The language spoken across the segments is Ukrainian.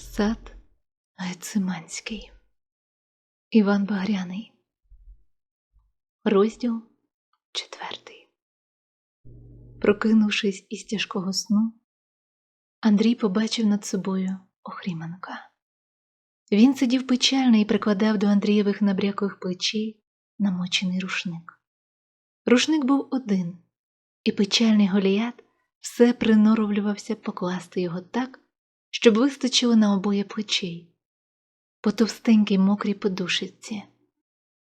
Сад Гециманський. Іван Багряний. Розділ четвертий. Прокинувшись із тяжкого сну, Андрій побачив над собою Охріманка. Він сидів печально і прикладав до Андрієвих набрякових плечей намочений рушник. Рушник був один, і печальний голіят все приноровлювався покласти його так, щоб вистачило на обоє плечей, по товстенькій мокрій подушиці,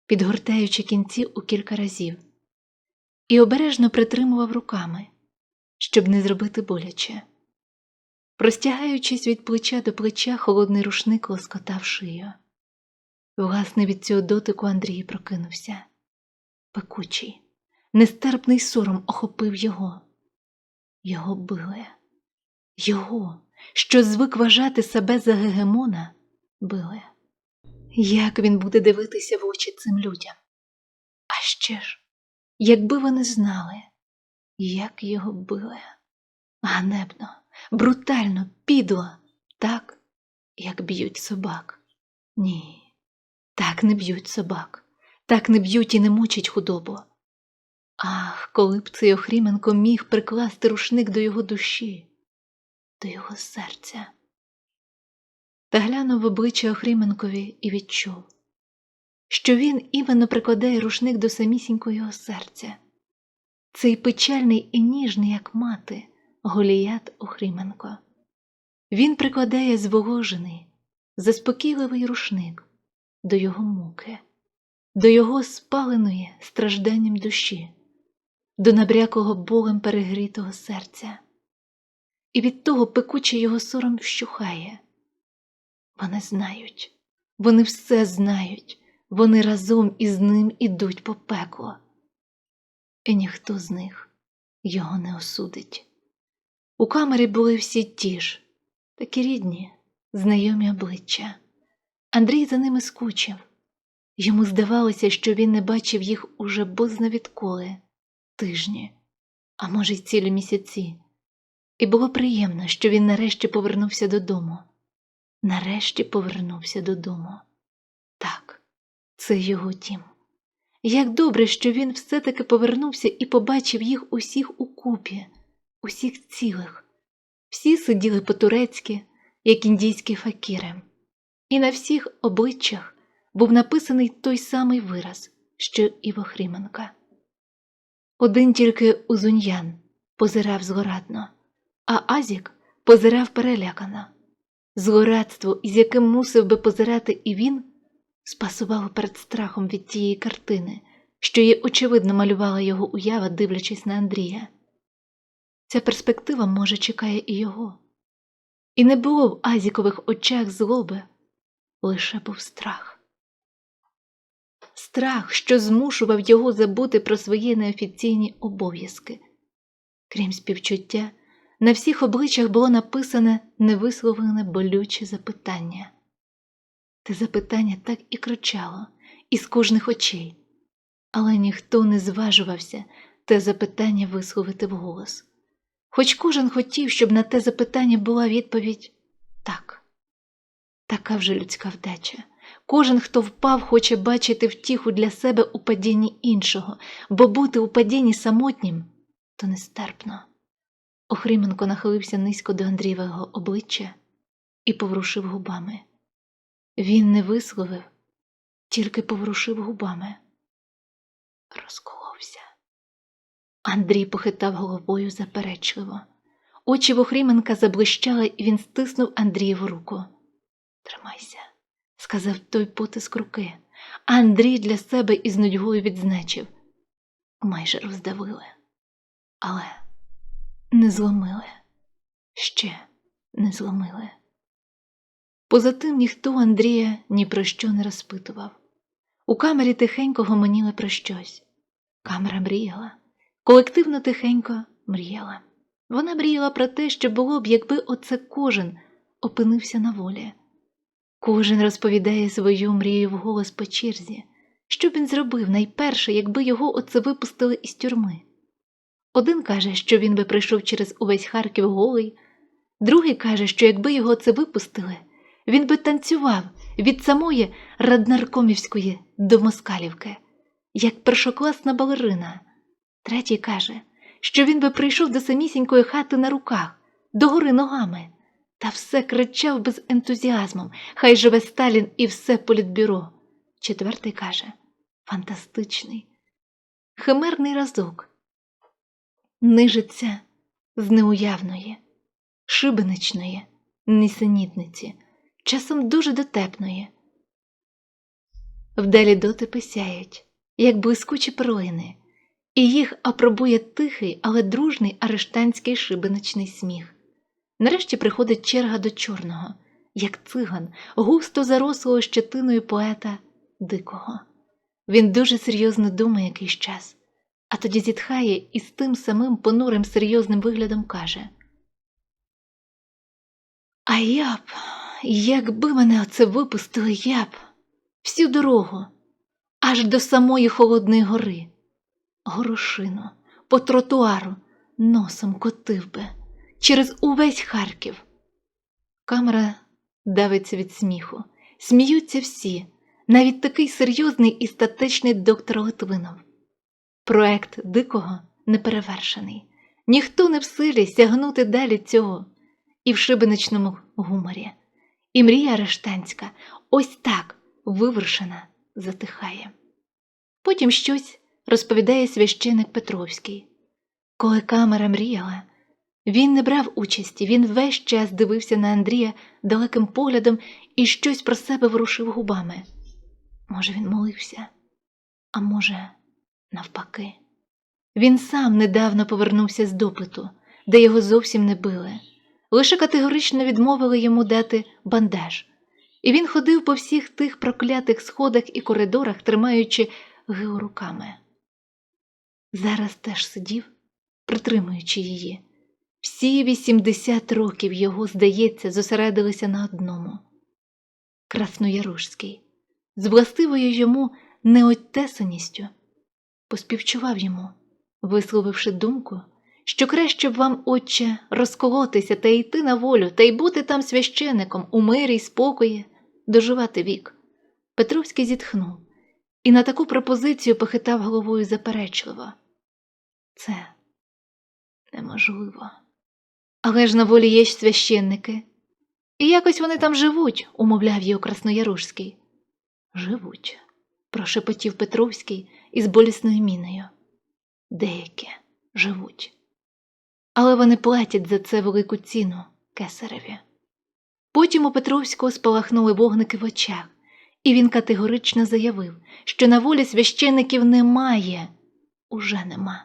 підгортаючи кінці у кілька разів, і обережно притримував руками, щоб не зробити боляче. Простягаючись від плеча до плеча, холодний рушник лоскотав шию. Власне, від цього дотику Андрій прокинувся. Пекучий, нестерпний сором охопив його. Його били. Його, що звик вважати себе за гегемона, били. Як він буде дивитися в очі цим людям? А ще ж, якби вони знали, як його били. Ганебно, брутально, підло, так, як б'ють собак. Ні, так не б'ють собак, так не б'ють і не мучать худобу. Ах, коли б цей Охріменко міг прикласти рушник до його душі, до його серця. Та глянув в обличчя Охріменкові і відчув, що він іменно прикладає рушник до самісінького його серця. Цей печальний і ніжний, як мати, Голіят Охріменко. Він прикладає зволожений, заспокійливий рушник до його муки, до його спаленої стражданням душі, до набрякого болем перегрітого серця. І від того пекучий його сором вщухає. Вони знають, вони все знають, вони разом із ним ідуть по пеклу. І ніхто з них його не осудить. У камері були всі ті ж, такі рідні, знайомі обличчя. Андрій за ними скучив. Йому здавалося, що він не бачив їх уже бозна відколи, тижні, а може, й цілі місяці. І було приємно, що він нарешті повернувся додому. Нарешті повернувся додому. Так, це його дім. Як добре, що він все-таки повернувся і побачив їх усіх укупі, усіх цілих. Всі сиділи по-турецьки, як індійські факіри, і на всіх обличчях був написаний той самий вираз, що і в Охріменка. Один тільки Узуньян позирав злорадно, а Азік позирав перелякано. Злорадство, із яким мусив би позирати і він, спасувало перед страхом від тієї картини, що її очевидно малювала його уява, дивлячись на Андрія. Ця перспектива, може, чекає і його. І не було в Азікових очах злоби, лише був страх. Страх, що змушував його забути про свої неофіційні обов'язки. Крім співчуття, на всіх обличчях було написане невисловлене болюче запитання. Те запитання так і кричало із кожних очей, але ніхто не зважувався те запитання висловити вголос. Хоч кожен хотів, щоб на те запитання була відповідь так. Така вже людська вдача. Кожен, хто впав, хоче бачити втіху для себе у падінні іншого, бо бути у падінні самотнім то нестерпно. Охріменко нахилився низько до Андрієвого обличчя і поворушив губами. Він не висловив, тільки поворушив губами. Розколовся. Андрій похитав головою заперечливо. Очі Вохріменка заблищали, і він стиснув Андрієву руку. Тримайся, сказав той потиск руки. Андрій для себе із нудьгою відзначив. Майже роздавили, але не зломили, ще не зломили. Поза тим ніхто Андрія ні про що не розпитував. У камері тихенько гомоніли про щось. Камера мріяла, колективно тихенько мріяла. Вона мріяла про те, що було б, якби оце кожен опинився на волі. Кожен розповідає свою мрію вголос по черзі, що б він зробив найперше, якби його оце випустили із тюрми. Один каже, що він би прийшов через увесь Харків голий, другий каже, що якби його це випустили, він би танцював від самої раднаркомівської до москалівки, як першокласна балерина. Третій каже, що він би прийшов до самісінької хати на руках, догори ногами, та все кричав без ентузіазмом, хай живе Сталін і все політбюро. Четвертий каже фантастичний, химерний разок, нижиться з неуявної, шибеничної нісенітниці, часом дуже дотепної. Вдалі дотипи сяють, як блискучі перлини, і їх апробує тихий, але дружний арештанський шибеничний сміх. Нарешті приходить черга до чорного, як циган, густо зарослого щетиною поета дикого. Він дуже серйозно думає якийсь час, а тоді зітхає і з тим самим понурим серйозним виглядом каже: А я б, якби мене оце випустили, я б всю дорогу, аж до самої Холодної гори, горошину, по тротуару носом котив би через увесь Харків. Камера давиться від сміху, сміються всі, навіть такий серйозний і статечний доктор Литвинов. Проект дикого неперевершений. Ніхто не в силі сягнути далі цього і в шибеничному гуморі. І мрія рештанська ось так вивершена затихає. Потім щось розповідає священик Петровський. Коли камера мріяла, він не брав участі, він весь час дивився на Андрія далеким поглядом і щось про себе ворушив губами. Може, він молився, а може, навпаки. Він сам недавно повернувся з допиту, де його зовсім не били, лише категорично відмовили йому дати бандаж, і він ходив по всіх тих проклятих сходах і коридорах, тримаючи Гео руками. Зараз теж сидів, притримуючи її. Всі 80 років його, здається, зосередилися на одному Краснояружський, з властивою йому неотесаністю, поспівчував йому, висловивши думку, що краще б вам, отче, розколотися та йти на волю, та й бути там священиком у мирі й спокої, доживати вік. Петровський зітхнув і на таку пропозицію похитав головою заперечливо. Це неможливо. Але ж на волі є ж священники. І якось вони там живуть, умовляв його Краснояружський. Живуть, прошепотів Петровський із болісною міною. Деякі живуть. Але вони платять за це велику ціну кесареві. Потім у Петровського спалахнули вогники в очах, і він категорично заявив, що на волі священиків немає, уже нема.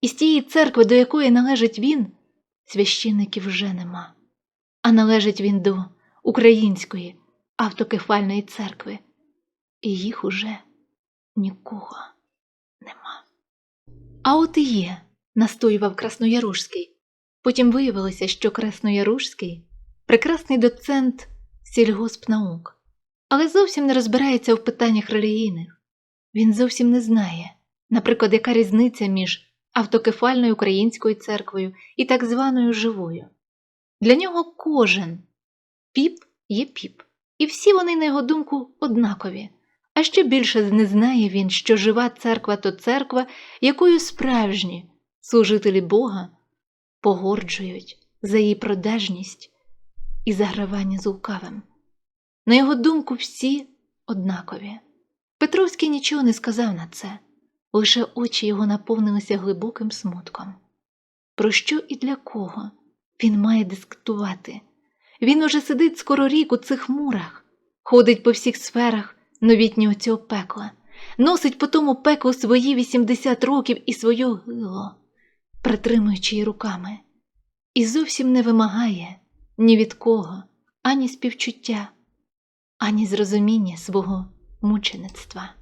І з тієї церкви, до якої належить він, священиків вже нема, а належить він до Української автокефальної церкви, і їх уже нікого нема. А от і є, настоював Краснояружський. Потім виявилося, що Краснояружський прекрасний доцент сільгоспнаук, але зовсім не розбирається в питаннях релігійних. Він зовсім не знає, наприклад, яка різниця між автокефальною українською церквою і так званою живою. Для нього кожен піп є піп, і всі вони, на його думку, однакові. А ще більше не знає він, що жива церква то церква, якою справжні служителі Бога погорджують за її продажність і загравання з лукавим. На його думку, всі однакові. Петровський нічого не сказав на це лише очі його наповнилися глибоким смутком. Про що і для кого він має дискутувати? Він уже сидить скоро рік у цих мурах, ходить по всіх сферах новітнього цього пекла, носить по тому пеклу свої 80 років і своє гило, притримуючи її руками, і зовсім не вимагає ні від кого, ані співчуття, ані зрозуміння свого мучеництва.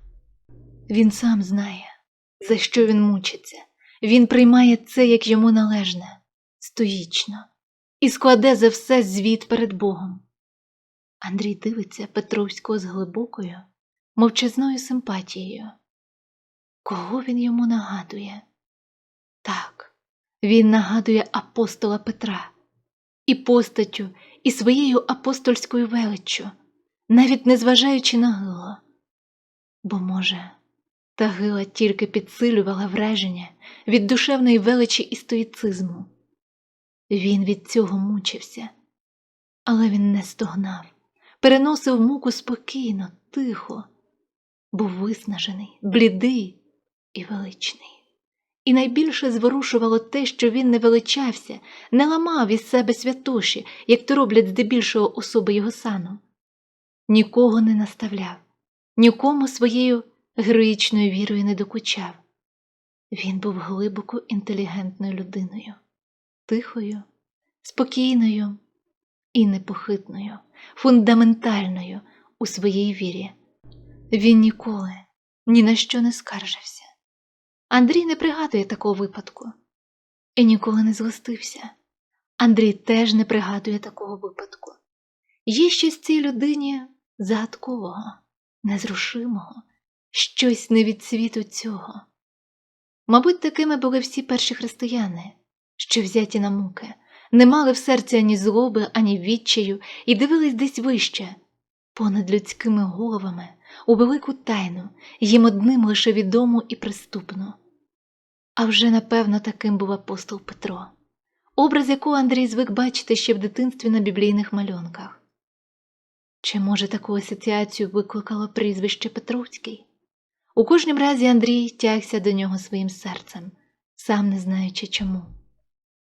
Він сам знає, за що він мучиться. Він приймає це, як йому належне, стоїчно, і складе за все звіт перед Богом. Андрій дивиться Петровського з глибокою, мовчазною симпатією. Кого він йому нагадує? Так, він нагадує апостола Петра і постаттю, і своєю апостольською величчю, навіть не зважаючи на гило. Бо, може, та гила тільки підсилювала враження від душевної величі і стоїцизму. Він від цього мучився, але він не стогнав, переносив муку спокійно, тихо, був виснажений, блідий і величний. І найбільше зворушувало те, що він не величався, не ламав із себе святоші, як то роблять здебільшого особи його сану. Нікого не наставляв, нікому своєю героїчною вірою не докучав. Він був глибоко інтелігентною людиною, тихою, спокійною і непохитною, фундаментальною у своїй вірі. Він ніколи ні на що не скаржився. Андрій не пригадує такого випадку і ніколи не згостився. Андрій теж не пригадує такого випадку. Є щось цій людині загадкового, незрушимого, щось не від світу цього. Мабуть, такими були всі перші християни, що взяті на муки, не мали в серці ані злоби, ані відчаю і дивились десь вище, понад людськими головами, у велику тайну, їм одним лише відому і приступно. А вже напевно таким був апостол Петро, образ якого Андрій звик бачити ще в дитинстві на біблійних малюнках. Чи, може, таку асоціацію викликало прізвище Петровський? У кожнім разі Андрій тягся до нього своїм серцем, сам не знаючи чому.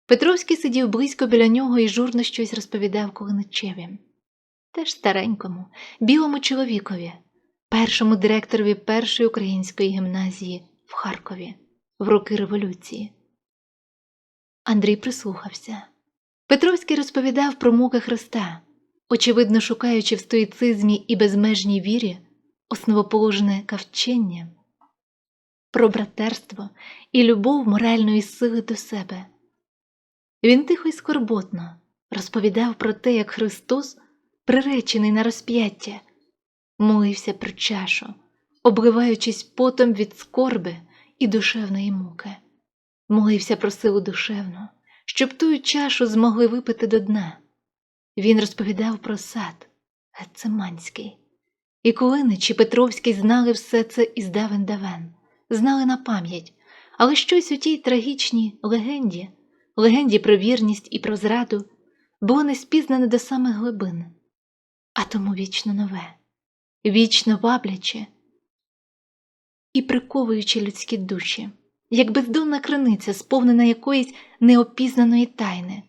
Петровський сидів близько біля нього і журно щось розповідав Колиничеві. Теж старенькому, білому чоловікові, першому директорові першої української гімназії в Харкові в роки революції. Андрій прислухався. Петровський розповідав про муки Христа, очевидно шукаючи в стоїцизмі і безмежній вірі основоположне кавчення, про братерство і любов моральної сили до себе. Він тихо й скорботно розповідав про те, як Христос, приречений на розп'яття, молився про чашу, обливаючись потом від скорби і душевної муки, молився про силу душевну, щоб тую чашу змогли випити до дна. Він розповідав про сад Гецеманський. І Кулинич і Петровський знали все це із давен давен, знали на пам'ять, але щось у тій трагічній легенді, легенді про вірність і про зраду, було не спізнане до самих глибин, а тому вічно нове, вічно вабляче і приковуючи людські душі, як бездонна криниця, сповнена якоїсь неопізнаної тайни.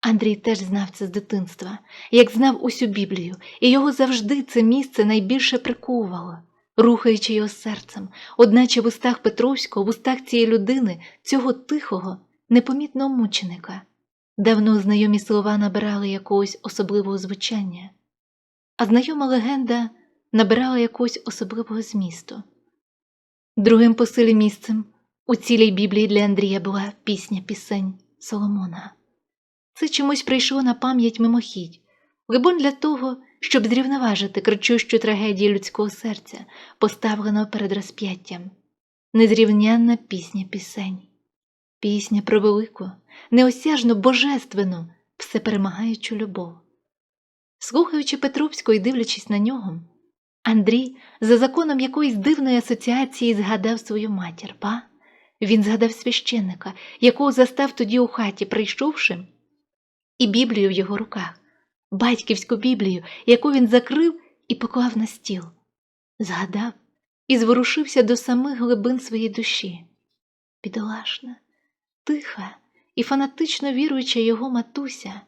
Андрій теж знав це з дитинства, як знав усю Біблію, і його завжди це місце найбільше приковувало, рухаючи його серцем, одначе в устах Петровського, в устах цієї людини, цього тихого, непомітного мученика. Давно знайомі слова набирали якогось особливого звучання, а знайома легенда набирала якогось особливого змісту. Другим по силі місцем у цілій Біблії для Андрія була пісня пісень Соломона. Це чомусь прийшло на пам'ять мимохідь, либонь для того, щоб зрівноважити кричущу трагедію людського серця, поставленого перед розп'яттям, незрівнянна пісня пісень, пісня про велику, неосяжну божественну, всеперемагаючу любов. Слухаючи Петровського і дивлячись на нього, Андрій, за законом якоїсь дивної асоціації, згадав свою матір, па? Він згадав священника, якого застав тоді у хаті, прийшовши, і Біблію в його руках, батьківську Біблію, яку він закрив і поклав на стіл. Згадав і зворушився до самих глибин своєї душі. Бідолашна, тиха і фанатично віруюча його матуся.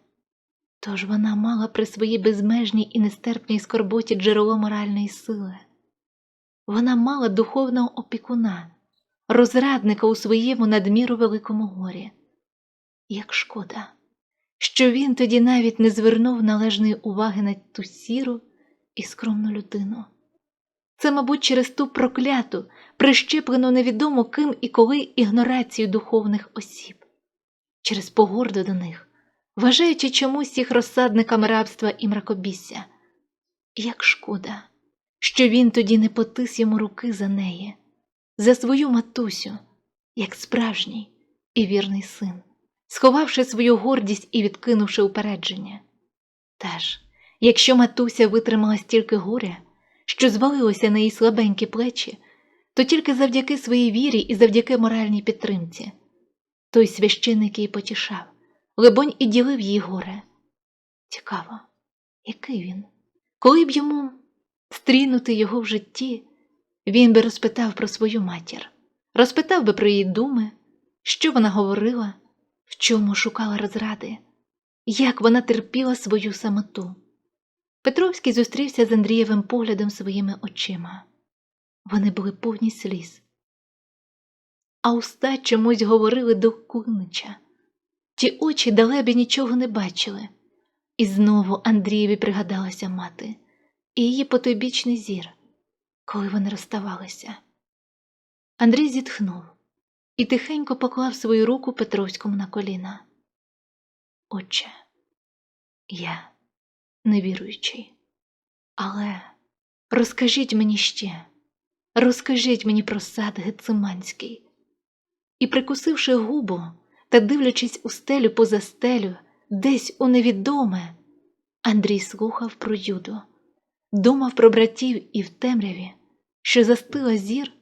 Тож вона мала при своїй безмежній і нестерпній скорботі джерело моральної сили. Вона мала духовного опікуна, розрадника у своєму надміру великому горі. Як шкода, що він тоді навіть не звернув належної уваги на ту сіру і скромну людину. Це, мабуть, через ту прокляту, прищеплену невідомо ким і коли ігнорацію духовних осіб, через погорду до них вважаючи чомусь їх розсадниками рабства і мракобісся. Як шкода, що він тоді не потис йому руки за неї, за свою матусю, як справжній і вірний син, сховавши свою гордість і відкинувши упередження. Теж, якщо матуся витримала стільки горя, що звалилося на її слабенькі плечі, то тільки завдяки своїй вірі і завдяки моральній підтримці. Той священик її потішав, либонь і ділив її горе. Цікаво, який він? Коли б йому стрінути його в житті, він би розпитав про свою матір, розпитав би про її думи, що вона говорила, в чому шукала розради, як вона терпіла свою самоту. Петровський зустрівся з Андрієвим поглядом своїми очима. Вони були повні сліз. А уста чомусь говорили до Кунича. Ті очі далебі нічого не бачили. І знову Андрієві пригадалася мати і її потойбічний зір, коли вони розставалися. Андрій зітхнув і тихенько поклав свою руку Петровському на коліна. Отче, я невіруючий, але розкажіть мені ще, розкажіть мені про сад Гециманський. І, прикусивши губу та дивлячись у стелю поза стелю, десь у невідоме, Андрій слухав про юду, думав про братів і в темряві, що застила зір,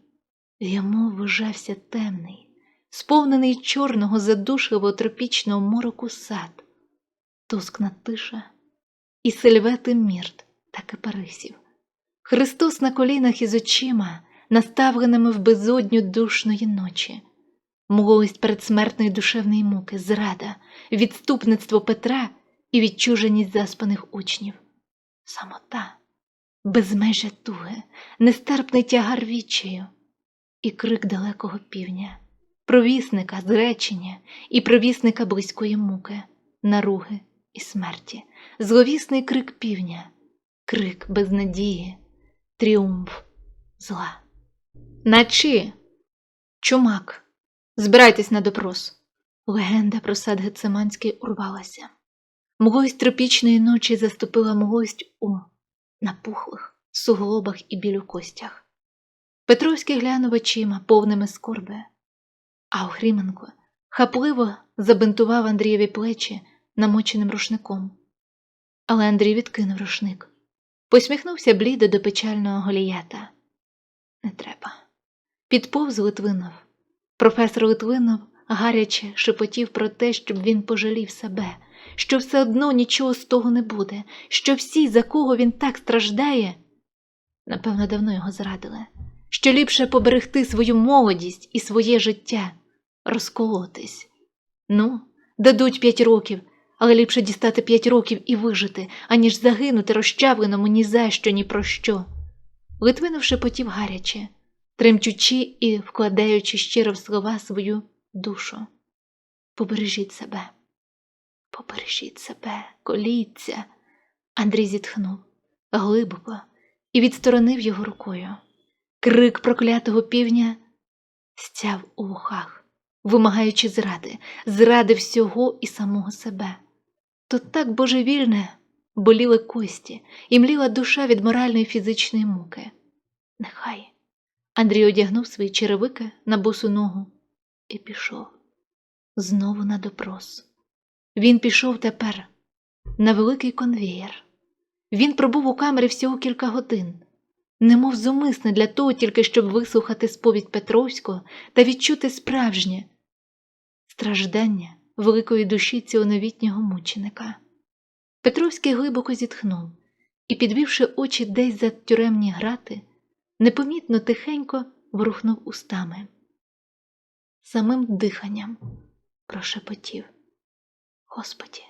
йому вважався темний, сповнений чорного задушливого тропічного мороку сад, тускна тиша і сельвети мірт та кипарисів. Христос на колінах із очима, наставленими в безодню душної ночі, млость передсмертної душевної муки, зрада, відступництво Петра і відчуженість заспаних учнів, самота, безмежя туги, нестерпний тягар вічею і крик далекого півня, провісника зречення і провісника близької муки, наруги і смерті, зловісний крик півня, крик безнадії, тріумф зла. Начи, чумак, збирайтесь на допрос. Легенда про сад Гециманський урвалася. Мглость тропічної ночі заступила мглость у напухлих суглобах і білю костях. Петровський глянув очима, повними скорби, а Охріменко хапливо забинтував Андрієві плечі намоченим рушником. Але Андрій відкинув рушник, посміхнувся блідо до печального голіята. Не треба. Підповз Литвинов. Професор Литвинов гаряче шепотів про те, щоб він пожалів себе, що все одно нічого з того не буде, що всі, за кого він так страждає, напевно, давно його зрадили, що ліпше поберегти свою молодість і своє життя, розколотись. Ну, дадуть п'ять років, але ліпше дістати п'ять років і вижити, аніж загинути розчавленому ні за що, ні про що. Литвинов шепотів гаряче, тремчучи і вкладаючи щиро в слова свою душу. Побережіть себе, побережіть себе, коліться. Андрій зітхнув глибоко і відсторонив його рукою. Крик проклятого півня стяв у вухах, вимагаючи зради, зради всього і самого себе. То так божевільне боліли кості і мліла душа від моральної фізичної муки. Нехай. Андрій одягнув свої черевики на босу ногу і пішов знову на допрос. Він пішов тепер на великий конвієр. Він пробув у камері всього кілька годин, немов зумисне для того, тільки щоб вислухати сповідь Петровського та відчути справжнє страждання великої душі цього новітнього мученика. Петровський глибоко зітхнув і, підвівши очі десь за тюремні грати, непомітно тихенько ворухнув устами. Самим диханням прошепотів. Господі,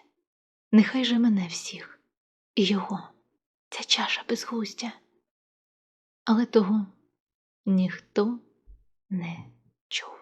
нехай же мене всіх, і його, ця чаша безглуздя. Але того ніхто не чув.